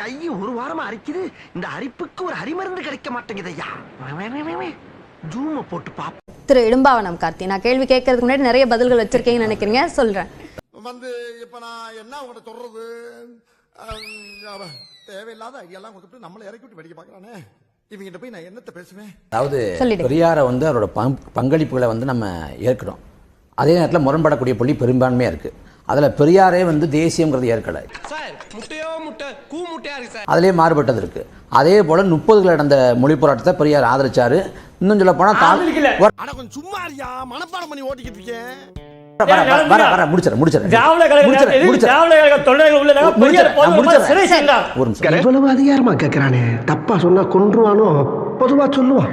கை ஒரு வாரமா அரிக்குது. இந்த அரிப்புக்கு ஒரு அரிமருந்து கிடைக்க மாட்டேங்குது ஐயா ஜூம போட்டு பாப்போம். திரு இடும்பாவனம் கார்த்தி நான் கேள்வி கேட்கறதுக்கு முன்னாடி நிறைய பதில்கள் வச்சிருக்கீங்கன்னு நினைக்கிறீங்க சொல்றேன். வந்து இப்ப நான் என்ன உங்கள்கிட்ட சொல்றது? தேவையில்லாத ஐடியாலாம் கொடுத்துட்டு நம்மளை இறக்கி விட்டு வெடிக்க பாக்குறானே. இவங்கிட்ட போய் நான் என்னத்த பேசுவேன்? அதாவது. பெரியாரை வந்து அவரோட பங் பங்களிப்புகளை வந்து நம்ம ஏற்கிறோம் அதே நேரத்தில் முரண்படக்கூடிய புள்ளி பெரும்பான்மையாக இருக்குது அதில் பெரியாரே வந்து தேசியங்கிறது ஏற்கலை. சார் முட்டையோ முட்டை கூ முட்டையா இருக்கு சார்? அதிலே மாறுபட்டது இருக்கு. அதே போல முப்பதுல நடந்த மொழி போராட்டத்தை பெரியார் ஆதரிச்சாரு. இன்னும் சொல்ல போனா சும்மா மனப்பாடம் பண்ணி ஓட்டிக்கிட்டு இருக்கேன். இவ்வளவு அதிகாரமா கேக்குறானே. தப்பா சொன்னா கொன்றுவானோ? பொதுவா சொல்லுவான்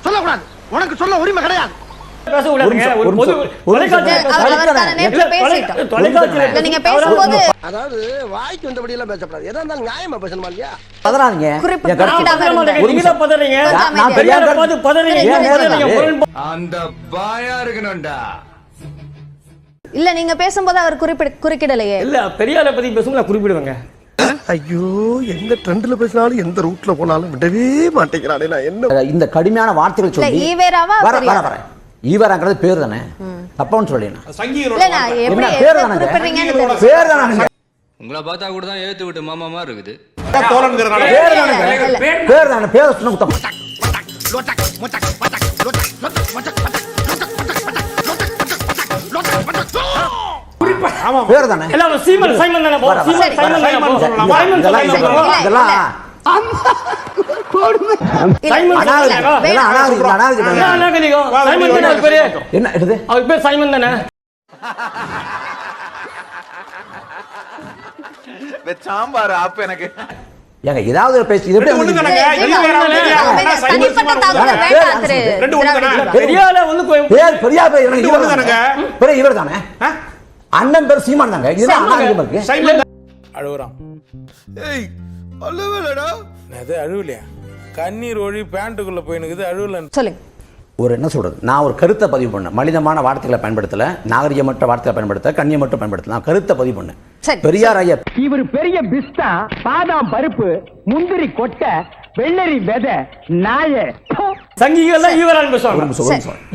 சொல்லக்கூடாது. உனக்கு சொல்ல உரிமை கிடையாது. பேச- அதாவது வாய்க்கு வந்தபடி எல்லாம் எதா இருந்தாலும் நியாயமா பேசணுமா இல்லையா? பதறாதீங்க. பதறீங்க. நான் பார்த்து பதறீங்க. இல்ல, அந்த பாயா இருக்கணும்டா. நீங்க பேசும்போது அவர் குறிப்பிட குறுக்கிடலையே. இல்ல பெரியாரை பத்தி பேசும்போது நான் குறிப்பிடுவேங்க. ஐயோ எந்த ட்ரெண்ட்ல பேசினாலும் எந்த ரூட்ல போனாலும் விடவே மாட்டேங்கிறானே நான். என்ன? இந்த கடுமையான வார்த்தைகள் சொல்லி வர வர பெரியார்? வர ஈவராங்கிறது பேர் தானே தப்பான்னு சொல்லி இல்ல நான் எப்படி என்ன எதை பேர் தானே உங்களை பார்த்தா கூட தான் ஏத்து விட்டு மாமா மாதிரி இருக்குது. பேர் தானே பேர் தானே பேர் சொன்ன குத்தம். பேர் தானே சீமன் சைமன் தானே. சீமன். சைமன். இதெல்லாம் என்ன அவர் பேர் சைமன் தானே சாம்பார் ஆப் எனக்கு ஏங்க ஏதாவது ஒரு பேசி இது எப்படி இவர் தானே பெரிய தானே அண்ணன் பேர் சீமான் தாங்க இருக்கு. அழுகுறான் ஏய் அல்லவேலடா அது அழுவலையா? கண்ணீர் ஒழி பேண்ட்டுக்குள்ள போயினுக்குது அழுவல சொல்லுங்க. ஒரு என்ன சொல்றது? நான் ஒரு கருத்தை பதிவு பண்ணேன். மனிதமான வார்த்தைகளை பயன்படுத்தல நாகரிகமற்ற வார்த்தைகளை பயன்படுத்த கண்ணியமற்ற பயன்படுத்தல. நான் கருத்தை பதிவு பண்ணேன். சரி. பெரியார் ஐயா இவர் பெரிய பிஸ்தா பாதாம் பருப்பு முந்திரி கொட்டை வெள்ளரி விதை நாய. சங்கிகள்.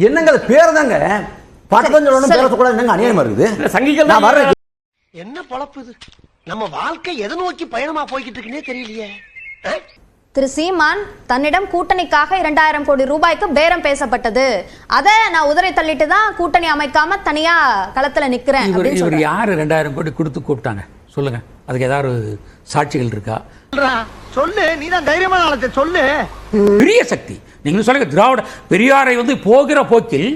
என்னங்க அது பேர் தாங்க? பட்டம் சொல்லணும். பேசக்கூடாது என்னங்க அநியாயமா இருக்குது? சங்கிகள் நான் தான் வர்றேன். என்ன பொழப்பு இது? நம்ம வாழ்க்கை எதை நோக்கி பயணமா போய்கிட்டு இருக்குன்னே தெரியலையே? திரு சீமான் தன்னிடம் கூட்டணிக்காக இரண்டாயிரம் கோடி ரூபாய்க்கு பேரம் பேசப்பட்டது. அத நான் உதறி தள்ளிட்டு தான் கூட்டணி அமைக்காம தனியா களத்துல நிக்கிறேன் இவர். யார் ரெண்டாயிரம் கோடி கொடுத்து கூப்பிட்டாங்க? சொல்லுங்க. அதுக்கு ஏதாவது சாட்சிகள் இருக்கா? சொல்லு. நீ தான் தைரியமான ஆளத்தை சொல்லு. பெரிய சக்தி. நீங்க சொல்லுங்க. திராவிட பெரியாரை வந்து போகிற போக்கில்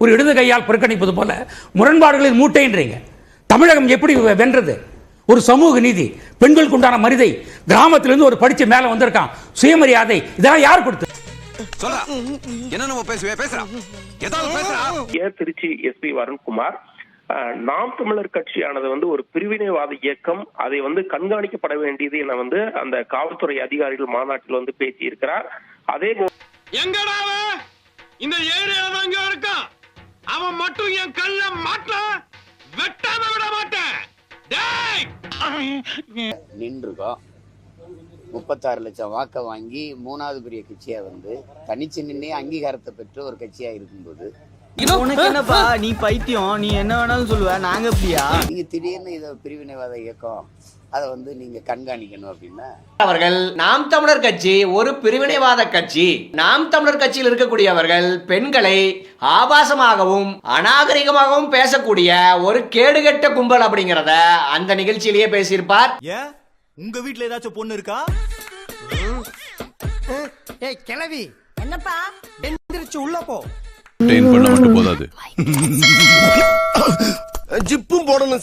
ஒரு இடது கையால் புறக்கணிப்பது போல முரண்பாடுகளின் மூட்டைன்றீங்க தமிழகம் எப்படி வென்றது? ஒரு சமூக நீதி. பெண்களுக்கு உண்டான மரிதை. கிராமத்திலிருந்து ஒரு படிச்சு மேல வந்திருக்கான். சுயமரியாதை. இதெல்லாம் யார் கொடுத்து? சொல்றா. என்ன நம்ம பேசுவே? பேசுறா. ஏதாவது பேசுறா? ஏ திருச்சி எஸ்பி வருண்குமார். நாம் தமிழர் கட்சியானது வந்து ஒரு பிரிவினைவாத இயக்கம். அதை வந்து கண்காணிக்கப்பட வேண்டியது என வந்து அந்த காவல்துறை அதிகாரிகள் மாநாட்டில் வந்து பேசியிருக்கிறார். அதே போ- எங்கடா இந்த ஏரியால தான் இருக்கான். அவன் மட்டும் என் கல்ல டேய் முப்பத்தாறு லட்சம் வாக்கை வாங்கி மூணாவது பெரிய கட்சியா வந்து தனிச்சு நின்று அங்கீகாரத்தை பெற்று ஒரு கட்சியா இருக்கும்போது உனக்கு என்னப்பா? நீ பைத்தியம். நீ என்ன வேணாலும் சொல்லுவ. நாங்க அப்படியா நீங்க திடீர்னு இதை பிரிவினைவாத இயக்கம் அதை வந்து நீங்க கண்காணிக்கணும் அப்படின்னா? அவர்கள் நாம் தமிழர் கட்சி ஒரு பிரிவினைவாத கட்சி. நாம் தமிழர் கட்சியில் இருக்கக்கூடியவர்கள் பெண்களை ஆபாசமாகவும் அநாகரிகமாகவும் பேசக்கூடிய ஒரு கேடுகெட்ட கும்பல் அப்படிங்கறத அந்த நிகழ்ச்சியிலேயே பேசியிருப்பார். ஏன்? உங்க வீட்ல ஏதாச்சும் பொண்ணு இருக்கா? ஏய் கிளவி என்னப்பா? எந்திரிச்சு உள்ள போ. ஜிப்பும் போடணும்